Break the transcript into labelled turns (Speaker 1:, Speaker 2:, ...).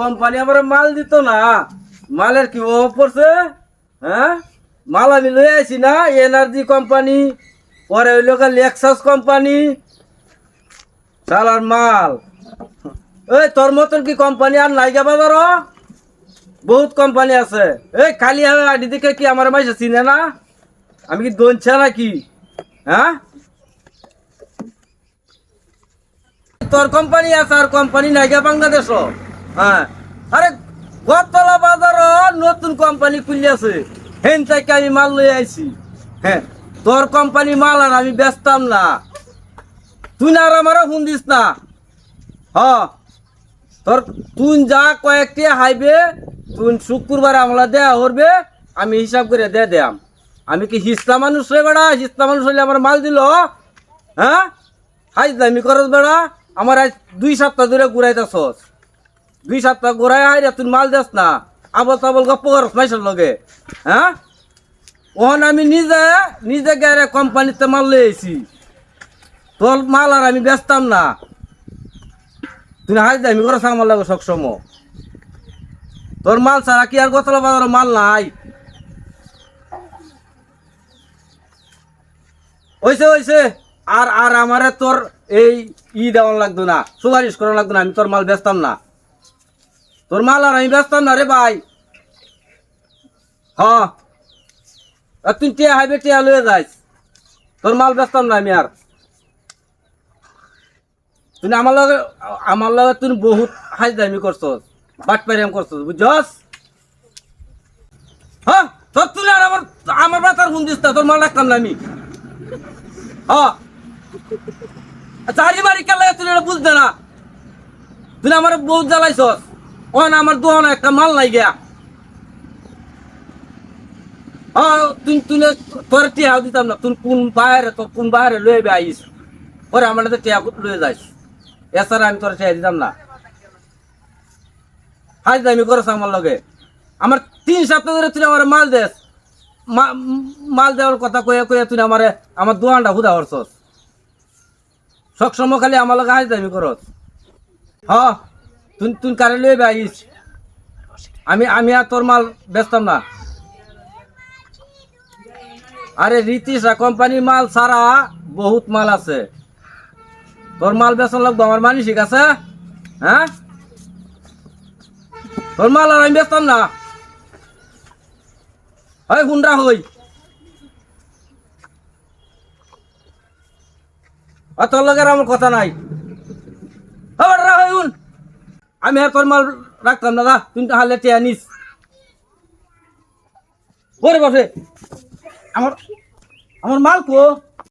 Speaker 1: Company আমার মাল দিত না। মালের কি অভাব পড়ছে? হ্যাঁ? মাল আমি লই আইছি না এনার্জি কোম্পানি, পরে হইল লেক্সাস কোম্পানি। চালার মাল। এই তোর মতন কি কোম্পানি আর নাই যাবা ধরো বহুত কোম্পানি আছে। এই খালি আইডি দিকে কি আমার মাইসে চিনে না? আমি কি দনছা নাকি? হ্যাঁ? তোর কোম্পানি আছে আর কোম্পানি নাই গা বাংলাদেশ হ্যাঁ। আরে, গতলা বাজার নতুন কোম্পানি খুলিয়াছে হেন থেকে আমি মাল লই আইছি। হ্যাঁ তোর কোম্পানি মাল আর আমি বেচতাম না। তুই আর আমারও ফোন দিস না। হ। তোর তুই যা কয়েকটি হাইবে, তুই শুক্রবার আমলা দেয়া করবে আমি হিসাব করে দে দেয়াম। আমি কি হিস্তা মানুষ রে বেড়া? হিস্তা মানুষ হইলে আমার মাল দিল? হ্যাঁ? হাই দামি করস বেড়া। আমার আজ দুই সপ্তাহ ধরে ঘুরাইতেছস। দুই সপ্তাহ ঘুরাই হাই রে, তুই মাল দেস না। আবল তাবল গপ্প করস মাইসের লগে হ্যাঁ? ওহন আমি নিজে নিজে গেলে কোম্পানিতে মাল লইছি তোর মাল আর আমি বেচতাম না। তুই হাই দামি করস আমার লাগে সবসময়। তোর মাল ছাড়া কি আর গতলা বাজার মাল নাই? হইছে হইছে। আর আর আমারে তোর এই ই দেওয়ান লাগতো না, সুপারিশ করা লাগতো না, আমি তোর মাল বেচতাম না। তোর মাল আর আমি বেচতাম না রে ভাই। হ। তুই টিয়া হাইবে, টিয়া লয়ে যাইস। তোর মাল বেচতাম না আমি আর। তুই আমার লগে আমার লগে তুই বহুত হাইজামি করছস বাট প্যারিয়াম করছস, বুঝছস? হ্যাঁ তোর তুই আর আমার আমার বাতার ফোন দিস তোর মাল রাখতাম না আমি। হ্যাঁ চারি বাড়ি কেলা তুই এটা বুঝতে না। তুই আমার বহুত জ্বালাইছস। ও না আমার দোকান একটা মাল নাই গিয়া। হ্যাঁ তুই তুই তোর টিয়া দিতাম না, তুই কোন বাইরে তোর কোন বাইরে লয়ে বে আইস? আমার তো টিয়া লয়ে যাইস। আমি তোর দিতাম না। হাই দামি করছ আমার লগে। আমার তিন সপ্তাহ ধরে তুই আমার মাল দেস। মাল দেওয়ার কথা কয়ে কয়ে তুই আমার আমার দোকানটা হুদা করছস। সবসময় খালি আমার লগে হাই দামি করস হ। তুই তুই কারে লয়ে আইস। আমি আমি আর তোর মাল বেচতাম না। আরে রীতিশা কোম্পানির মাল ছাড়া বহুত মাল আছে। তোর মাল বেচন লাগবো, আমার মানসিক আছে? হ্যাঁ? তোর মাল আর আমি বেচতাম না। হয় হুন্ডা হই। আর তোর লগের আমার কথা নাই। হই আমি আর তোর মাল রাখতাম, দাদা। দা তো তাহলে টিয়া নিস। ওরে বসে আমার আমার মাল কো?